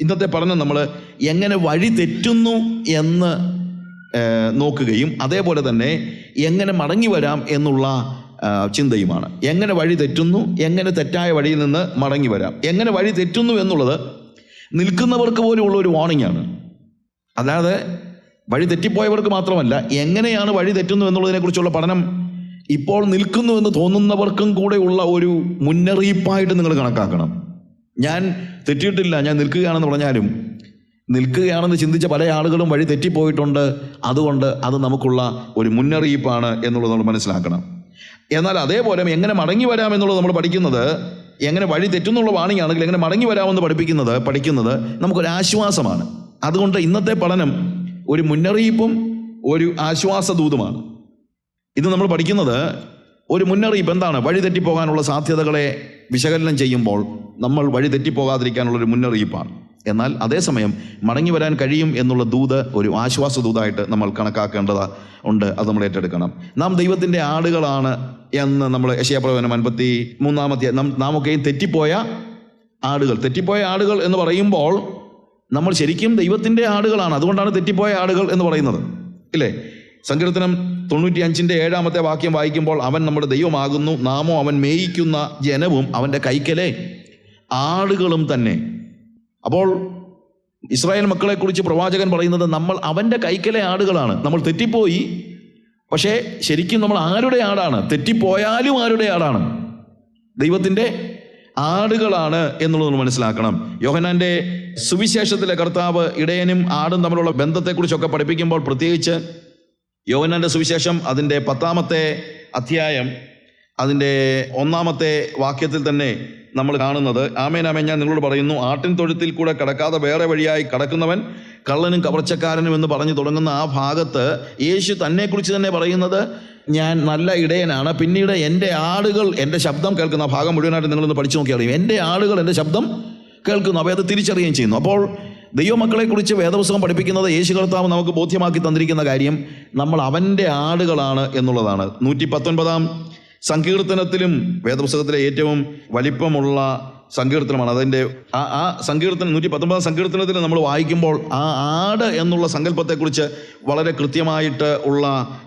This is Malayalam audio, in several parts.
ഇന്നത്തെ പഠനം നമ്മൾ എങ്ങനെ വഴി തെറ്റുന്നു എന്ന് നോക്കുകയും അതേപോലെ തന്നെ എങ്ങനെ മടങ്ങി വരാം എന്നുള്ള ചിന്തയുമാണ്. എങ്ങനെ വഴി തെറ്റുന്നു എങ്ങനെ തെറ്റായ വഴിയിൽ നിന്ന് മടങ്ങി വരാം. എങ്ങനെ വഴി തെറ്റുന്നു എന്നുള്ളത് നിൽക്കുന്നവർക്ക് പോലുമുള്ള ഒരു വാണിംഗ് ആണ്. അല്ലാതെ വഴി തെറ്റിപ്പോയവർക്ക് മാത്രമല്ല എങ്ങനെയാണ് വഴി തെറ്റുന്നു എന്നുള്ളതിനെക്കുറിച്ചുള്ള പഠനം ഇപ്പോൾ നിൽക്കുന്നു എന്ന് തോന്നുന്നവർക്കും കൂടെ ഉള്ള ഒരു മുന്നറിയിപ്പായിട്ട് നിങ്ങൾ കണക്കാക്കണം. ഞാൻ തെറ്റിയിട്ടില്ല ഞാൻ നിൽക്കുകയാണെന്ന് പറഞ്ഞാലും. നിൽക്കുകയാണെന്ന് ചിന്തിച്ച പല ആളുകളും വഴി തെറ്റിപ്പോയിട്ടുണ്ട്. അതുകൊണ്ട് അത് നമുക്കുള്ള ഒരു മുന്നറിയിപ്പാണ് എന്നുള്ളത് നമ്മൾ മനസ്സിലാക്കണം. എന്നാൽ അതേപോലെ എങ്ങനെ മടങ്ങി വരാമെന്നുള്ളത് നമ്മൾ പഠിക്കുന്നത് എങ്ങനെ വഴി തെറ്റുന്നുള്ള വാണിംഗ് ആണെങ്കിൽ എങ്ങനെ മടങ്ങി വരാമെന്ന് പഠിപ്പിക്കുന്നത് പഠിക്കുന്നത് നമുക്കൊരു ആശ്വാസമാണ്. അതുകൊണ്ട് ഇന്നത്തെ പഠനം ഒരു മുന്നറിയിപ്പും ഒരു ആശ്വാസദൂതുമാണ് ഇത് നമ്മൾ പഠിക്കുന്നത് ഒരു മുന്നറിയിപ്പ് എന്താണ്? വഴി തെറ്റിപ്പോകാനുള്ള സാധ്യതകളെ വിശകലനം ചെയ്യുമ്പോൾ നമ്മൾ വഴി തെറ്റിപ്പോകാതിരിക്കാനുള്ളൊരു മുന്നറിയിപ്പാണ്. എന്നാൽ അതേസമയം മടങ്ങി വരാൻ കഴിയും എന്നുള്ള ദൂത് ഒരു ആശ്വാസ ദൂതായിട്ട് നമ്മൾ കണക്കാക്കേണ്ടത് ഉണ്ട്. അത് നമ്മൾ ഏറ്റെടുക്കണം. നാം ദൈവത്തിന്റെ ആടുകളാണ് എന്ന് നമ്മൾ യശയപ്രവനം അൻപത്തി മൂന്നാമത്തെ നാം ഒക്കെയും തെറ്റിപ്പോയ ആടുകൾ. തെറ്റിപ്പോയ ആടുകൾ എന്ന് പറയുമ്പോൾ നമ്മൾ ശരിക്കും ദൈവത്തിന്റെ ആടുകളാണ്. അതുകൊണ്ടാണ് തെറ്റിപ്പോയ ആടുകൾ എന്ന് പറയുന്നത്. ഇല്ലേ? സങ്കീർത്തനം തൊണ്ണൂറ്റി അഞ്ചിന്റെ ഏഴാമത്തെ വാക്യം വായിക്കുമ്പോൾ അവൻ നമ്മുടെ ദൈവമാകുന്നു നാമോ അവൻ മേയിക്കുന്ന ജനവും അവന്റെ കൈക്കലെ ആടുകളും തന്നെ. അപ്പോൾ ഇസ്രായേൽ മക്കളെക്കുറിച്ച് പ്രവാചകൻ പറയുന്നത് നമ്മൾ അവന്റെ കൈക്കലെ ആടുകളാണ്. നമ്മൾ തെറ്റിപ്പോയി പക്ഷേ ശരിക്കും നമ്മൾ ആരുടെ ആടാണ്? തെറ്റിപ്പോയാലും ആരുടെ ആടാണ്? ദൈവത്തിന്റെ ആടുകളാണ് എന്നുള്ളത് നമ്മൾ മനസ്സിലാക്കണം. യോഹനാന്റെ സുവിശേഷത്തിലെ കർത്താവ് ഇടയനും ആടും തമ്മിലുള്ള ബന്ധത്തെക്കുറിച്ചൊക്കെ പഠിപ്പിക്കുമ്പോൾ പ്രത്യേകിച്ച് യോഹനാന്റെ സുവിശേഷം അതിന്റെ പത്താമത്തെ അധ്യായം അതിന്റെ ഒന്നാമത്തെ വാക്യത്തിൽ തന്നെ നമ്മൾ കാണുന്നത്. ആമേനാമേ ഞാൻ നിങ്ങളോട് പറയുന്നു ആട്ടിൻ തൊഴുത്തിൽ കൂടെ കടക്കാതെ വേറെ വഴിയായി കടക്കുന്നവൻ കള്ളനും കവർച്ചക്കാരനും എന്ന് പറഞ്ഞു തുടങ്ങുന്ന ആ ഭാഗത്ത് യേശു തന്നെക്കുറിച്ച് തന്നെ പറയുന്നത് ഞാൻ നല്ല ഇടയനാണ്. പിന്നീട് എന്റെ ആടുകൾ എന്റെ ശബ്ദം കേൾക്കുന്ന ഭാഗം മുഴുവനായിട്ട് നിങ്ങളൊന്ന് പഠിച്ചു നോക്കിയാൽ എന്റെ ആടുകൾ എന്റെ ശബ്ദം കേൾക്കുന്നു. അപ്പോൾ അത് തിരിച്ചറിയുകയും ചെയ്യുന്നു. അപ്പോൾ ദൈവമക്കളെക്കുറിച്ച് വേദപുസ്തകം പഠിപ്പിക്കുന്നത് യേശു കർത്താവ് നമുക്ക് ബോധ്യമാക്കി തന്നിരിക്കുന്ന കാര്യം നമ്മൾ അവന്റെ ആടുകളാണ് എന്നുള്ളതാണ്. നൂറ്റി പത്തൊൻപതാം സങ്കീർത്തനത്തിലും വേദപുസ്തകത്തിലെ ഏറ്റവും വലിപ്പമുള്ള സങ്കീർത്തനമാണ്. അതിന്റെ ആ ആ സങ്കീർത്തനം നൂറ്റി പത്തൊമ്പതാം സങ്കീർത്തനത്തിൽ നമ്മൾ വായിക്കുമ്പോൾ ആ ആട് എന്നുള്ള സങ്കല്പത്തെക്കുറിച്ച് വളരെ കൃത്യമായിട്ട് ഉള്ള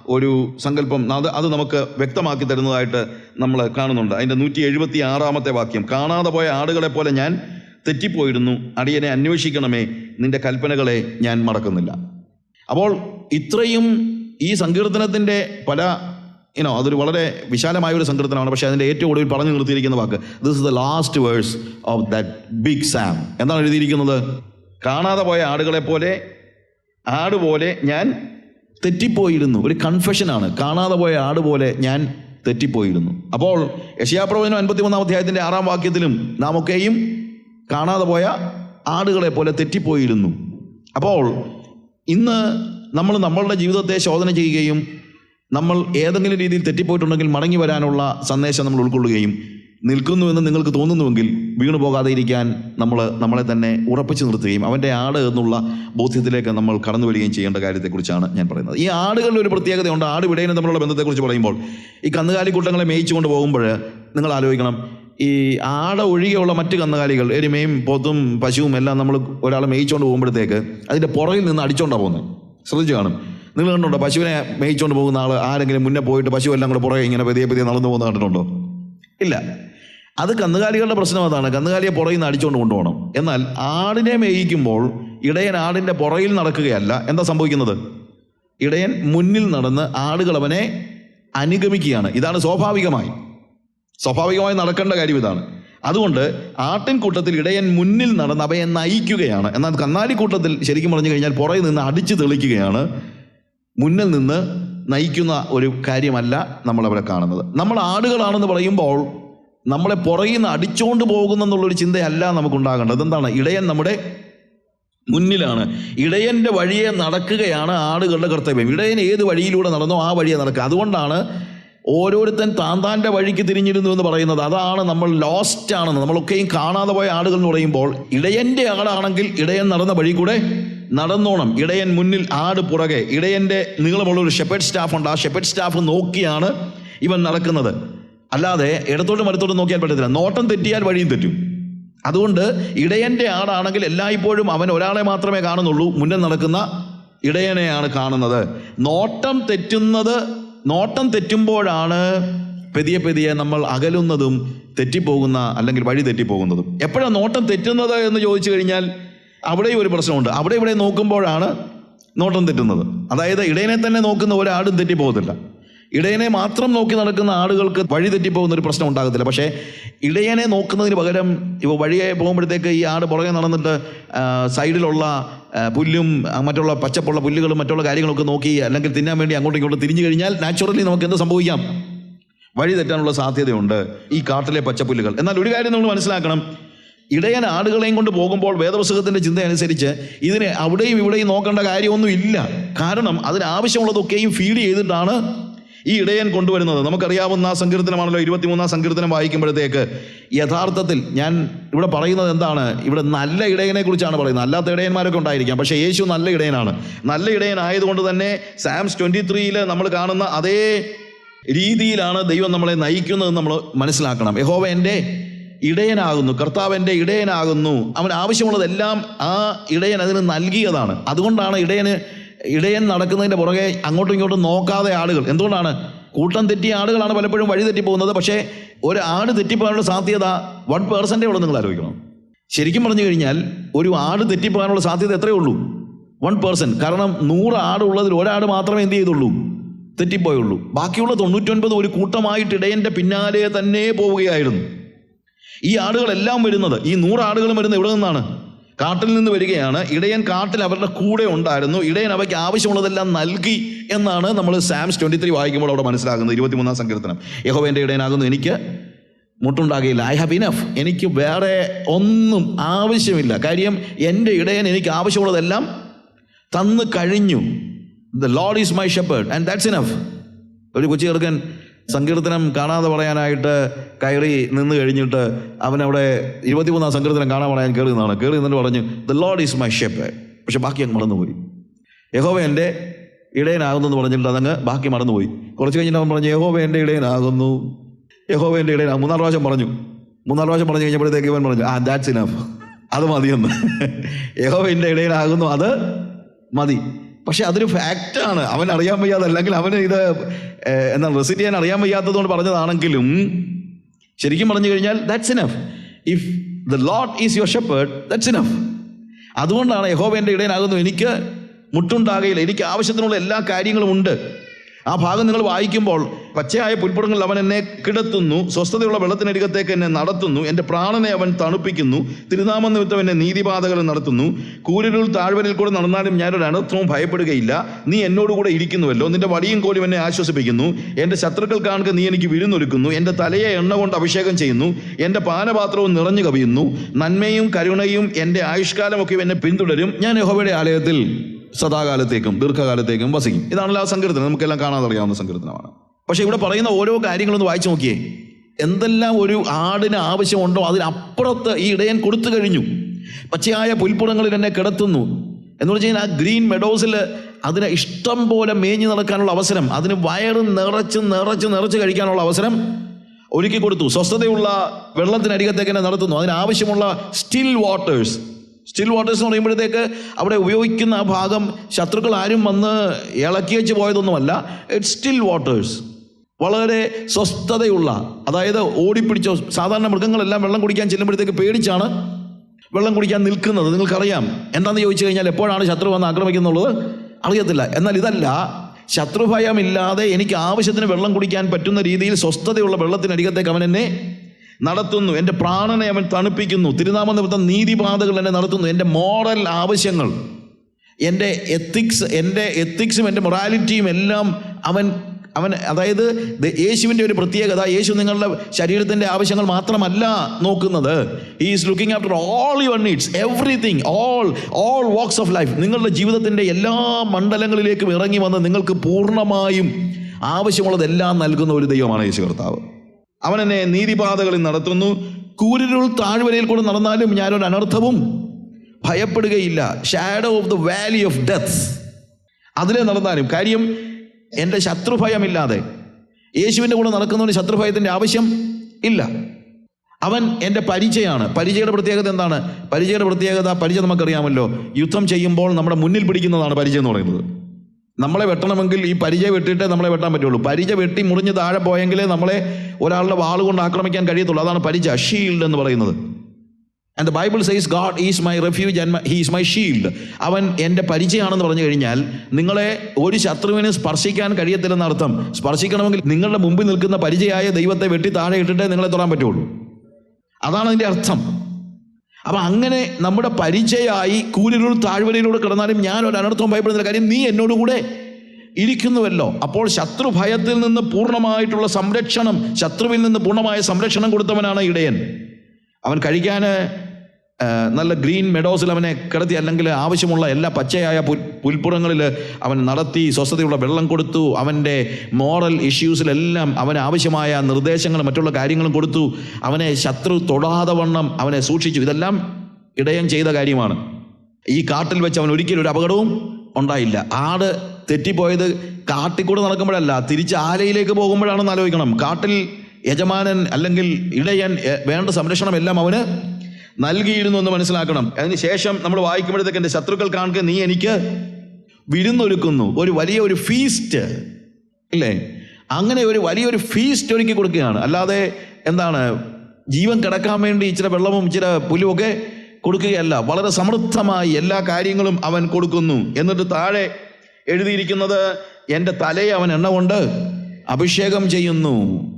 ഒരു സങ്കല്പം അത് അത് നമുക്ക് വ്യക്തമാക്കി തരുന്നതായിട്ട് നമ്മൾ കാണുന്നുണ്ട്. അതിന്റെ നൂറ്റി എഴുപത്തി ആറാമത്തെ വാക്യം കാണാതെ പോയ ആടുകളെ പോലെ ഞാൻ തെറ്റിപ്പോയിരുന്നു. അടിയനെ അന്വേഷിക്കണമേ. നിന്റെ കൽപ്പനകളെ ഞാൻ മറക്കുന്നില്ല. അപ്പോൾ ഇത്രയും ഈ സങ്കീർത്തനത്തിന്റെ പല ഇനോ അതൊരു വളരെ വിശാലമായ ഒരു സങ്കീർത്തനമാണ്. പക്ഷേ അതിന്റെ ഏറ്റവും ഒടുവിൽ പറഞ്ഞു നിർത്തിയിരിക്കുന്ന വാക്ക് this is the last verse of that big psalm എന്താണ് എഴുതിയിരിക്കുന്നത്? കാണാതെ പോയ ആടുകളെ പോലെ ആട് പോലെ ഞാൻ തെറ്റിപ്പോയിരുന്നു. ഒരു കൺഫെഷനാണ് കാണാതെ പോയ ആട് പോലെ ഞാൻ തെറ്റിപ്പോയിരുന്നു. അപ്പോൾ യശയാപ്രവചനം അൻപത്തി മൂന്നാം അധ്യായത്തിന്റെ ആറാം വാക്യത്തിലും നാം ഒക്കെയും കാണാതെ പോയ ആടുകളെ പോലെ തെറ്റിപ്പോയിരുന്നു. അപ്പോൾ ഇന്ന് നമ്മൾ നമ്മളുടെ ജീവിതത്തെ ശോധന ചെയ്യുകയും നമ്മൾ ഏതെങ്കിലും രീതിയിൽ തെറ്റിപ്പോയിട്ടുണ്ടെങ്കിൽ മടങ്ങി വരാനുള്ള സന്ദേശം നമ്മൾ ഉൾക്കൊള്ളുകയും നിൽക്കുന്നുവെന്ന് നിങ്ങൾക്ക് തോന്നുന്നുവെങ്കിൽ വീണു പോകാതെ ഇരിക്കാൻ നമ്മൾ നമ്മളെ തന്നെ ഉറപ്പിച്ചു നിർത്തുകയും അവന്റെ ആട് എന്നുള്ള ബോധ്യത്തിലേക്ക് നമ്മൾ കടന്നു വരികയും ചെയ്യേണ്ട കാര്യത്തെക്കുറിച്ചാണ് ഞാൻ പറയുന്നത്. ഈ ആടുകളുടെ ഒരു പ്രത്യേകതയുണ്ട്. ആട് വിടയനും തമ്മിലുള്ള ബന്ധത്തെക്കുറിച്ച് പറയുമ്പോൾ ഈ കന്നുകാലി കൂട്ടങ്ങളെ മേയിച്ചുകൊണ്ട് പോകുമ്പോൾ നിങ്ങൾ ആലോചിക്കണം. ഈ ആട ഒഴികെയുള്ള മറ്റ് കന്നുകാലികൾ എരുമയും പോത്തും പശുവും എല്ലാം നമ്മൾ ഒരാൾ മേയിച്ചുകൊണ്ട് പോകുമ്പോഴത്തേക്ക് അതിന്റെ പുറകിൽ നിന്ന് അടിച്ചോണ്ടാണ് പോകുന്നത് ശ്രദ്ധിച്ചു കാണും. നിങ്ങൾ കണ്ടുണ്ടോ പശുവിനെ മേയിച്ചുകൊണ്ട് പോകുന്ന ആൾ ആരെങ്കിലും മുന്നേ പോയിട്ട് പശു എല്ലാം കൂടെ പുറകെ ഇങ്ങനെ പതിയെ പതിയെ നടന്നു പോകുന്ന കണ്ടിട്ടുണ്ടോ? ഇല്ല. അത് കന്നുകാലികളുടെ പ്രശ്നം അതാണ്. കന്നുകാലിയെ പുറകിൽ നിന്ന് അടിച്ചുകൊണ്ട് കൊണ്ടുപോകണം. എന്നാൽ ആടിനെ മേയിക്കുമ്പോൾ ഇടയൻ ആടിന്റെ പുറയിൽ നടക്കുകയല്ല. എന്താ സംഭവിക്കുന്നത്? ഇടയൻ മുന്നിൽ നടന്ന് ആടുകൾ അവനെ അനുഗമിക്കുകയാണ്. ഇതാണ് സ്വാഭാവികമായി. സ്വാഭാവികമായി നടക്കേണ്ട കാര്യം ഇതാണ്. അതുകൊണ്ട് ആട്ടിൻകൂട്ടത്തിൽ ഇടയൻ മുന്നിൽ നടന്ന് അവയെ നയിക്കുകയാണ്. എന്നാൽ കന്നാലിക്കൂട്ടത്തിൽ ശരിക്കും പറഞ്ഞു കഴിഞ്ഞാൽ പുറകിൽ നിന്ന് അടിച്ചു തെളിക്കുകയാണ്. മുന്നിൽ നിന്ന് നയിക്കുന്ന ഒരു കാര്യമല്ല നമ്മളവിടെ കാണുന്നത്. നമ്മൾ ആടുകളാണെന്ന് പറയുമ്പോൾ നമ്മളെ പുറകിൽ നിന്ന് അടിച്ചുകൊണ്ട് പോകുന്നെന്നുള്ളൊരു ചിന്തയല്ല നമുക്കുണ്ടാകേണ്ടത്. എന്താണ്? ഇടയൻ നമ്മുടെ മുന്നിലാണ്. ഇടയന്റെ വഴിയെ നടക്കുകയാണ് ആടുകളുടെ കർത്തവ്യം. ഇടയൻ ഏത് വഴിയിലൂടെ നടന്നോ ആ വഴിയെ നടക്കുക. അതുകൊണ്ടാണ് ഓരോരുത്തൻ താൻ താന്റെ വഴിക്ക് തിരിഞ്ഞിരുന്നു എന്ന് പറയുന്നത് അതാണ് നമ്മൾ ലോസ്റ്റ് ആണെന്ന്. നമ്മളൊക്കെയും കാണാതെ പോയ ആളുകൾ എന്ന് പറയുമ്പോൾ ഇടയന്റെ ആളാണെങ്കിൽ ഇടയൻ നടന്ന വഴി കൂടെ നടന്നോണം. ഇടയൻ മുന്നിൽ ആട് പുറകെ. ഇടയന്റെ നീളമുള്ള ഒരു ഷെപ്പേഡ് സ്റ്റാഫ് ഉണ്ട്. ആ ഷെപ്പേഡ് സ്റ്റാഫ് നോക്കിയാണ് ഇവൻ നടക്കുന്നത്. അല്ലാതെ ഇടത്തോട്ടും വലത്തോട്ടും നോക്കിയാൽ പറ്റത്തില്ല. നോട്ടം തെറ്റിയാൽ വഴിയും തെറ്റും. അതുകൊണ്ട് ഇടയന്റെ ആടാണെങ്കിൽ എല്ലായ്പ്പോഴും അവൻ ഒരാളെ മാത്രമേ കാണുന്നുള്ളൂ. മുന്നിൽ നടക്കുന്ന ഇടയനെയാണ് കാണുന്നത്. നോട്ടം തെറ്റുന്നത് നോട്ടം തെറ്റുമ്പോഴാണ് പെതിയെ പെതിയെ നമ്മൾ അകലുന്നതും തെറ്റിപ്പോകുന്ന അല്ലെങ്കിൽ വഴി തെറ്റിപ്പോകുന്നതും. എപ്പോഴാണ് നോട്ടം തെറ്റുന്നത് എന്ന് ചോദിച്ചു കഴിഞ്ഞാൽ അവിടെയും ഒരു പ്രശ്നമുണ്ട്. അവിടെ ഇവിടെ നോക്കുമ്പോഴാണ് നോട്ടം തെറ്റുന്നത്. അതായത് ഇടയനെ തന്നെ നോക്കുന്ന ഒരാടും തെറ്റിപ്പോകത്തില്ല. ഇടയനെ മാത്രം നോക്കി നടക്കുന്ന ആളുകൾക്ക് വഴി തെറ്റിപ്പോകുന്ന ഒരു പ്രശ്നം ഉണ്ടാകത്തില്ല. പക്ഷേ ഇടയനെ നോക്കുന്നതിന് പകരം ഇവ വഴിയെ പോകുമ്പോഴത്തേക്ക് ഈ ആട് പുറകെ നടന്നിട്ട് സൈഡിലുള്ള പുല്ലും മറ്റുള്ള പച്ചപ്പുള്ള പുല്ലുകളും മറ്റുള്ള കാര്യങ്ങളൊക്കെ നോക്കി അല്ലെങ്കിൽ തിന്നാൻ വേണ്ടി അങ്ങോട്ടും ഇങ്ങോട്ടും തിരിഞ്ഞു കഴിഞ്ഞാൽ നാച്ചുറലി നമുക്ക് എന്ത് സംഭവിക്കാം? വഴി തെറ്റാനുള്ള സാധ്യതയുണ്ട് ഈ കാട്ടിലെ പച്ചപ്പുല്ലുകൾ. എന്നാൽ ഒരു കാര്യം നമ്മൾ മനസ്സിലാക്കണം. ഇടയൻ ആടുകളെയും കൊണ്ട് പോകുമ്പോൾ വേദപുസ്തകത്തിന്റെ ചിന്ത അനുസരിച്ച് ഇതിന് അവിടെയും ഇവിടെയും നോക്കേണ്ട കാര്യമൊന്നും ഇല്ല കാരണം അതിനാവശ്യമുള്ളതൊക്കെയും ഫീഡ് ചെയ്തിട്ടാണ് ഈ ഇടയൻ കൊണ്ടുവരുന്നത്. നമുക്കറിയാവുന്ന സങ്കീർത്തനമാണല്ലോ ഇരുപത്തിമൂന്നാം സങ്കീർത്തനം വായിക്കുമ്പോഴത്തേക്ക്. യഥാർത്ഥത്തിൽ ഞാൻ ഇവിടെ പറയുന്നത് എന്താണ്? ഇവിടെ നല്ല ഇടയനെ കുറിച്ചാണ് പറയുന്നത്. അല്ലാത്ത ഇടയന്മാരൊക്കെ ഉണ്ടായിരിക്കാം. പക്ഷേ യേശു നല്ല ഇടയനാണ്. നല്ല ഇടയൻ ആയതുകൊണ്ട് തന്നെ സാംസ് ട്വന്റി ത്രീയിൽ നമ്മൾ കാണുന്ന അതേ രീതിയിലാണ് ദൈവം നമ്മളെ നയിക്കുന്നത് നമ്മൾ മനസ്സിലാക്കണം. യഹോവ എന്റെ ഇടയനാകുന്നു കർത്താവ് എന്റെ ഇടയനാകുന്നു. അവൻ ആവശ്യമുള്ളതെല്ലാം ആ ഇടയൻ അതിന് നൽകിയതാണ്. അതുകൊണ്ടാണ് ഇടയന് ഇടയൻ നടക്കുന്നതിന്റെ പുറകെ അങ്ങോട്ടും ഇങ്ങോട്ടും നോക്കാതെ ആളുകൾ. എന്തുകൊണ്ടാണ്? കൂട്ടം തെറ്റിയ ആളുകളാണ് പലപ്പോഴും വഴി തെറ്റിപ്പോകുന്നത്. പക്ഷേ ഒരു ആട് തെറ്റിപ്പോകാനുള്ള സാധ്യത വൺ പേഴ്സന്റെ ഉള്ളൂ നിങ്ങൾ ആലോചിക്കണം? ശരിക്കും പറഞ്ഞു കഴിഞ്ഞാൽ ഒരു ആട് തെറ്റിപ്പോകാനുള്ള സാധ്യത എത്രയേ ഉള്ളൂ? വൺ പേഴ്സൺ കാരണം നൂറ് ആട് ഉള്ളതിൽ ഒരാട് മാത്രമേ എന്ത് ചെയ്തുള്ളൂ? തെറ്റിപ്പോയുള്ളൂ. ബാക്കിയുള്ള തൊണ്ണൂറ്റൊൻപത് ഒരു കൂട്ടമായിട്ട് ഇടയന്റെ പിന്നാലെ തന്നെ പോവുകയായിരുന്നു. ഈ ആടുകളെല്ലാം വരുന്നത് ഈ നൂറ് ആടുകളും വരുന്നത് എവിടെ നിന്നാണ്? കാട്ടിൽ നിന്ന് വരികയാണ്. ഇടയൻ കാട്ടിൽ അവരുടെ കൂടെ ഉണ്ടായിരുന്നു. ഇടയൻ അവയ്ക്ക് ആവശ്യമുള്ളതെല്ലാം നൽകി എന്നാണ് നമ്മൾ സാംസ് ട്വന്റി ത്രീ വായിക്കുമ്പോൾ അവിടെ മനസ്സിലാകുന്നത്. ഇരുപത്തിമൂന്നാം സങ്കീർത്തനം. യഹോ എന്റെ ഇടയനാകുന്നു. എനിക്ക് മുട്ടുണ്ടാകില്ല. ഐ ഹാവ് ഇനഫ് എനിക്ക് വേറെ ഒന്നും ആവശ്യമില്ല. കാര്യം എന്റെ ഇടയൻ എനിക്ക് ആവശ്യമുള്ളതെല്ലാം തന്നു കഴിഞ്ഞു. The lord is my shepherd and that's enough ഒരു കൊച്ചു ചെറുക്കൻ സങ്കീർത്തനം കാണാതെ പറയാനായിട്ട് കയറി നിന്ന് കഴിഞ്ഞിട്ട് അവൻ അവിടെ ഇരുപത്തിമൂന്നാം സങ്കീർത്തനം കാണാൻ പറയാൻ കയറി നിന്നാണ്. കയറി നിന്നിട്ട് പറഞ്ഞു the lord is my shep പക്ഷെ ബാക്കി അങ്ങ് മറന്നുപോയി. യഹോവ എന്റെ ഇടയനാകുന്നു പറഞ്ഞിട്ട് അതങ്ങ് ബാക്കി മറന്നുപോയി. കുറച്ച് കഴിഞ്ഞിട്ട് അവൻ പറഞ്ഞു യഹോവ എന്റെ ഇടയനാകുന്നു. യഹോവ എന്റെ ഇടയനാകും മൂന്നാൽ പ്രാവശ്യം പറഞ്ഞു. മൂന്നാൽ പ്രാവശ്യം പറഞ്ഞു കഴിഞ്ഞപ്പോഴത്തേക്ക് ഇവൻ പറഞ്ഞു ആ ദാറ്റ്സ് ഇനഫ് അത് മതിയെന്ന്. യഹോവ എന്റെ ഇടയിലാകുന്നു അത് മതി. പക്ഷെ അതൊരു ഫാക്റ്റാണ് അവൻ അറിയാൻ വയ്യാതെ അല്ലെങ്കിൽ അവന് ഇത് എന്നാൽ റെസിറ്റ് ചെയ്യാൻ അറിയാൻ വയ്യാത്തതുകൊണ്ട് പറഞ്ഞതാണെങ്കിലും ശരിക്കും പറഞ്ഞു കഴിഞ്ഞാൽ that's enough if the lord is your shepherd that's enough അതുകൊണ്ടാണ് യഹോബ എന്റെ ഇടയനാകുന്നു. എനിക്ക് മുട്ടുണ്ടാകയില്ല. എനിക്ക് ആവശ്യത്തിനുള്ള എല്ലാ കാര്യങ്ങളും ഉണ്ട്. ആ ഭാഗം നിങ്ങൾ വായിക്കുമ്പോൾ പച്ചയായ പുൽപ്പുറങ്ങളിൽ അവൻ എന്നെ കിടത്തുന്നു സ്വസ്ഥതയുള്ള വെള്ളത്തിനരികത്തേക്ക് എന്നെ നടത്തുന്നു എന്റെ പ്രാണനെ അവൻ തണുപ്പിക്കുന്നു തിരുനാമ നിമിത്തം എന്നെ നീതിപാതകൾ നടത്തുന്നു. കൂരിരുൾ താഴ്വരയിൽ കൂടെ നടന്നാലും ഞാനൊരു അനർത്ഥവും ഭയപ്പെടുകയില്ല. നീ എന്നോടുകൂടെ ഇരിക്കുന്നുവല്ലോ. നിന്റെ വടിയും കോലും എന്നെ ആശ്വസിപ്പിക്കുന്നു. എന്റെ ശത്രുക്കൾ കാണുക നീ എനിക്ക് വിരുന്നൊരുക്കുന്നു. എന്റെ തലയെ എണ്ണ കൊണ്ട് അഭിഷേകം ചെയ്യുന്നു. എന്റെ പാനപാത്രവും നിറഞ്ഞു കവിയുന്നു. നന്മയും കരുണയും എന്റെ ആയുഷ്കാലമൊക്കെ എന്നെ പിന്തുടരും. ഞാൻ യഹോവയുടെ ആലയത്തിൽ സദാകാലത്തേക്കും ദീർഘകാലത്തേക്കും വസിക്കും. ഇതാണല്ലോ ആ സങ്കീർത്തനം. നമുക്കെല്ലാം കാണാതെ അറിയാവുന്ന സങ്കീർത്തനമാണ്. പക്ഷെ ഇവിടെ പറയുന്ന ഓരോ കാര്യങ്ങളൊന്ന് വായിച്ചു നോക്കിയേ. എന്തെല്ലാം ഒരു ആടിന് ആവശ്യമുണ്ടോ അതിനപ്പുറത്ത് ഈ ഇടയൻ കൊടുത്തു കഴിഞ്ഞു. പച്ചയായ പുൽപ്പുറങ്ങളിൽ എന്നെ കിടത്തുന്നു. എന്ന് വെച്ച് കഴിഞ്ഞാൽ ആ ഗ്രീൻ മെഡോസിൽ അതിന് ഇഷ്ടം പോലെ മേഞ്ഞു നടക്കാനുള്ള അവസരം അതിന് വയറ് നിറച്ച് നിറച്ച് നിറച്ച് കഴിക്കാനുള്ള അവസരം ഒരുക്കി കൊടുത്തു. സ്വസ്ഥതയുള്ള വെള്ളത്തിനരികത്തേക്ക് തന്നെ നടത്തുന്നു. അതിനാവശ്യമുള്ള സ്റ്റിൽ വാട്ടേഴ്സ് സ്റ്റിൽ വാട്ടേഴ്സ് എന്ന് പറയുമ്പോഴത്തേക്ക് അവിടെ ഉപയോഗിക്കുന്ന ആ ഭാഗം ശത്രുക്കൾ ആരും വന്ന് ഇളക്കി വെച്ച് പോയതൊന്നുമല്ല. ഇറ്റ്സ് സ്റ്റിൽ വാട്ടേഴ്സ് വളരെ സ്വസ്ഥതയുള്ള അതായത് ഓടിപ്പിടിച്ചോ സാധാരണ മൃഗങ്ങളെല്ലാം വെള്ളം കുടിക്കാൻ ചെല്ലുമ്പോഴത്തേക്ക് പേടിച്ചാണ് വെള്ളം കുടിക്കാൻ നിൽക്കുന്നത്. നിങ്ങൾക്കറിയാം. എന്താണെന്ന് ചോദിച്ചു കഴിഞ്ഞാൽ എപ്പോഴാണ് ശത്രു വന്ന് ആക്രമിക്കുന്നുള്ളത്? അറിയത്തില്ല. എന്നാൽ ഇതല്ല. ശത്രുഭയമില്ലാതെ എനിക്ക് ആവശ്യത്തിന് വെള്ളം കുടിക്കാൻ പറ്റുന്ന രീതിയിൽ സ്വസ്ഥതയുള്ള വെള്ളത്തിനരികത്തേക്ക് അവൻ എന്നെ നടത്തുന്നു. എന്റെ പ്രാണനെ അവൻ തണുപ്പിക്കുന്നു. തിരുനാമ നിമിത്തം നീതിപാതകൾ എന്നെ നടത്തുന്നു. എന്റെ മോറൽ ആവശ്യങ്ങൾ എന്റെ എത്തിക്സ് എന്റെ എത്തിക്സും എന്റെ മൊറാലിറ്റിയും എല്ലാം അവൻ അവൻ അതായത് യേശുവിന്റെ ഒരു പ്രത്യേകത യേശു നിങ്ങളുടെ ശരീരത്തിന്റെ ആവശ്യങ്ങൾ മാത്രമല്ല നോക്കുന്നത്. ഈ is looking after all your needs everything all all walks of life നിങ്ങളുടെ ജീവിതത്തിന്റെ എല്ലാ മണ്ഡലങ്ങളിലേക്കും ഇറങ്ങി വന്ന് നിങ്ങൾക്ക് പൂർണമായും ആവശ്യമുള്ളതെല്ലാം നൽകുന്ന ഒരു ദൈവമാണ് യേശു കർത്താവ്. അവൻ എന്നെ നീതിപാതകളിൽ നടത്തുന്നു. കൂരിരുൾ താഴ്വരയിൽ കൂടെ നടന്നാലും ഞാനൊരു അനർത്ഥവും ഭയപ്പെടുകയില്ല. Shadow of the valley of death അതിലെ നടന്നാലും. കാര്യം എന്റെ ശത്രുഭയമില്ലാതെ. യേശുവിന്റെ കൂടെ നടക്കുന്നവന് ശത്രുഭയത്തിന്റെ ആവശ്യം ഇല്ല. അവൻ എന്റെ പരിചയമാണ് പരിചയയുടെ പ്രത്യേകത എന്താണ്? പരിചയയുടെ പ്രത്യേകത പരിചയം നമുക്കറിയാമല്ലോ. യുദ്ധം ചെയ്യുമ്പോൾ നമ്മുടെ മുന്നിൽ പിടിക്കുന്നതാണ് പരിചയം എന്ന് പറയുന്നത്. നമ്മളെ വെട്ടണമെങ്കിൽ ഈ പരിചയം വെട്ടിയിട്ടേ നമ്മളെ വെട്ടാൻ പറ്റുള്ളൂ. പരിചയ വെട്ടി മുറിഞ്ഞ് താഴെ പോയെങ്കിലേ നമ്മളെ ഒരാളുടെ വാൾ കൊണ്ട് ആക്രമിക്കാൻ കഴിയത്തുള്ളൂ. അതാണ് പരിചയ. ഷീൽഡ് എന്ന് പറയുന്നത്. And the Bible says God is my refuge and he is my shield അവൻ എന്റെ പരിചയമാണെന്ന് പറഞ്ഞു കഴിഞ്ഞാൽ നിങ്ങളെ ഒരു ശത്രുവിനെ സ്പർശിക്കാൻ കഴിയത്തില്ലെന്ന അർത്ഥം. സ്പർശിക്കണമെങ്കിൽ നിങ്ങളുടെ മുമ്പിൽ നിൽക്കുന്ന പരിചയമായ ദൈവത്തെ വെട്ടി താഴെ ഇട്ടിട്ടേ നിങ്ങളെ തൊടാൻ പറ്റുള്ളൂ. അതാണ് അതിന്റെ അർത്ഥം. അപ്പം അങ്ങനെ നമ്മുടെ പരിചയമായി കൂലിലൂടെ താഴ്വരയിലൂടെ കിടന്നാലും ഞാൻ ഒരു അനർത്ഥവും ഭയപ്പെടുന്നില്ല കാര്യം നീ എന്നോടുകൂടെ ഇരിക്കുന്നുവല്ലോ. അപ്പോൾ ശത്രു ഭയത്തിൽ നിന്ന് പൂർണമായിട്ടുള്ള സംരക്ഷണം ശത്രുവിൽ നിന്ന് പൂർണമായ സംരക്ഷണം കൊടുത്തവനാണ് ഇടയൻ. അവൻ കഴിക്കാൻ നല്ല ഗ്രീൻ മെഡോസിൽ അവനെ കിടത്തി അല്ലെങ്കിൽ ആവശ്യമുള്ള എല്ലാ പച്ചയായ പുൽ പുൽപ്പുറങ്ങളിൽ അവൻ നടത്തി സ്വസ്ഥതയുള്ള വെള്ളം കൊടുത്തു അവന്റെ മോറൽ ഇഷ്യൂസിലെല്ലാം അവന് ആവശ്യമായ നിർദ്ദേശങ്ങളും മറ്റുള്ള കാര്യങ്ങളും കൊടുത്തു. അവനെ ശത്രു തൊടാതെ വണ്ണം അവനെ സൂക്ഷിച്ചു. ഇതെല്ലാം ഇടയം ചെയ്ത കാര്യമാണ്. ഈ കാട്ടിൽ വെച്ച് അവൻ ഒരിക്കലും ഒരു അപകടവും ഉണ്ടായില്ല. ആട് തെറ്റിപ്പോയത് കാട്ടിൽ കൂടെ നടക്കുമ്പോഴല്ല തിരിച്ച് ആലയിലേക്ക് പോകുമ്പോഴാണെന്ന് ആലോചിക്കണം. കാട്ടിൽ യജമാനൻ അല്ലെങ്കിൽ ഇടയൻ വേണ്ട സംരക്ഷണം എല്ലാം അവന് നൽകിയിരുന്നു എന്ന് മനസ്സിലാക്കണം. അതിനുശേഷം നമ്മൾ വായിക്കുമ്പോഴത്തേക്ക് എന്റെ ശത്രുക്കൾ കാണുക നീ എനിക്ക് വിരുന്നൊരുക്കുന്നു. ഒരു വലിയ ഒരു ഫീസ്റ്റ് അല്ലേ അങ്ങനെ ഒരു വലിയൊരു ഫീസ്റ്റ് ഒരുക്കി കൊടുക്കുകയാണ്. അല്ലാതെ എന്താണ് ജീവൻ കിടക്കാൻ വേണ്ടി ഇച്ചിരി വെള്ളവും ഇച്ചിരി പുല്ലുമൊക്കെ കൊടുക്കുകയല്ല. വളരെ സമൃദ്ധമായി എല്ലാ കാര്യങ്ങളും അവൻ കൊടുക്കുന്നു. എന്നിട്ട് താഴെ എഴുതിയിരിക്കുന്നത് എന്റെ തലയെ അവൻ എണ്ണ കൊണ്ട് അഭിഷേകം ചെയ്യുന്നു.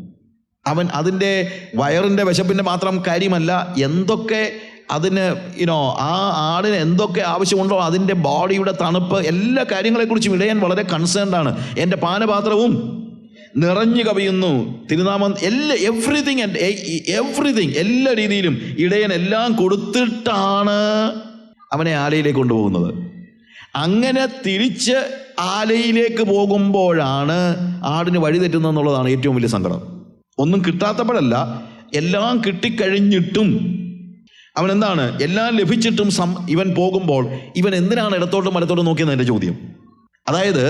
അവൻ അതിന്റെ വയറിന്റെ വിശപ്പിന്റെ മാത്രം കാര്യമല്ല എന്തൊക്കെ അതിന് ഇനോ ആ ആടിന് എന്തൊക്കെ ആവശ്യമുണ്ടോ അതിന്റെ ബോഡിയുടെ തണുപ്പ് എല്ലാ കാര്യങ്ങളെക്കുറിച്ചും ഇടയൻ വളരെ കൺസേൺഡ് ആണ്. എന്റെ പാനപാത്രവും നിറഞ്ഞു കവിയുന്നു. തിരുനാമം എല്ലാ എവ്രിതിങ് എവ്രിതിങ് എല്ലാ രീതിയിലും ഇടയൻ എല്ലാം കൊടുത്തിട്ടാണ് അവനെ ആലയിലേക്ക് കൊണ്ടുപോകുന്നത്. അങ്ങനെ തിരിച്ച് ആലയിലേക്ക് പോകുമ്പോഴാണ് ആടിന് വഴി തെറ്റുന്നത് എന്നുള്ളതാണ് ഏറ്റവും വലിയ സങ്കടം. ഒന്നും കിട്ടാത്തപ്പോഴല്ല എല്ലാം കിട്ടിക്കഴിഞ്ഞിട്ടും അവൻ എന്താണ്? എല്ലാം ലഭിച്ചിട്ടും സം ഇവൻ പോകുമ്പോൾ ഇവൻ എന്തിനാണ് ഇടത്തോട്ടും വലത്തോട്ടും നോക്കിയെന്ന് എന്റെ ചോദ്യം. അതായത്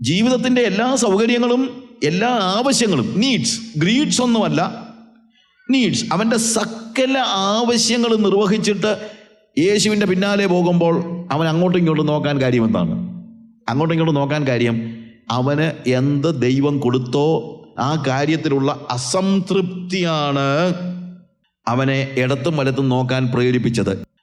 ജീവിതത്തിന്റെ എല്ലാ സൗകര്യങ്ങളും എല്ലാ ആവശ്യങ്ങളും നീഡ്സ് ഗ്രീഡ്സ് ഒന്നുമല്ല നീഡ്സ് അവന്റെ സകല ആവശ്യങ്ങളും നിർവഹിച്ചിട്ട് യേശുവിന്റെ പിന്നാലെ പോകുമ്പോൾ അവൻ അങ്ങോട്ടും ഇങ്ങോട്ടും നോക്കാൻ കാര്യം എന്താണ്? അങ്ങോട്ടും ഇങ്ങോട്ടും നോക്കാൻ കാര്യം അവന് എന്ത് ദൈവം കൊടുത്തോ ആ കാര്യത്തിലുള്ള അസംതൃപ്തിയാണ് അവനെ ഇടത്തും വലത്തും നോക്കാൻ പ്രേരിപ്പിച്ചത്.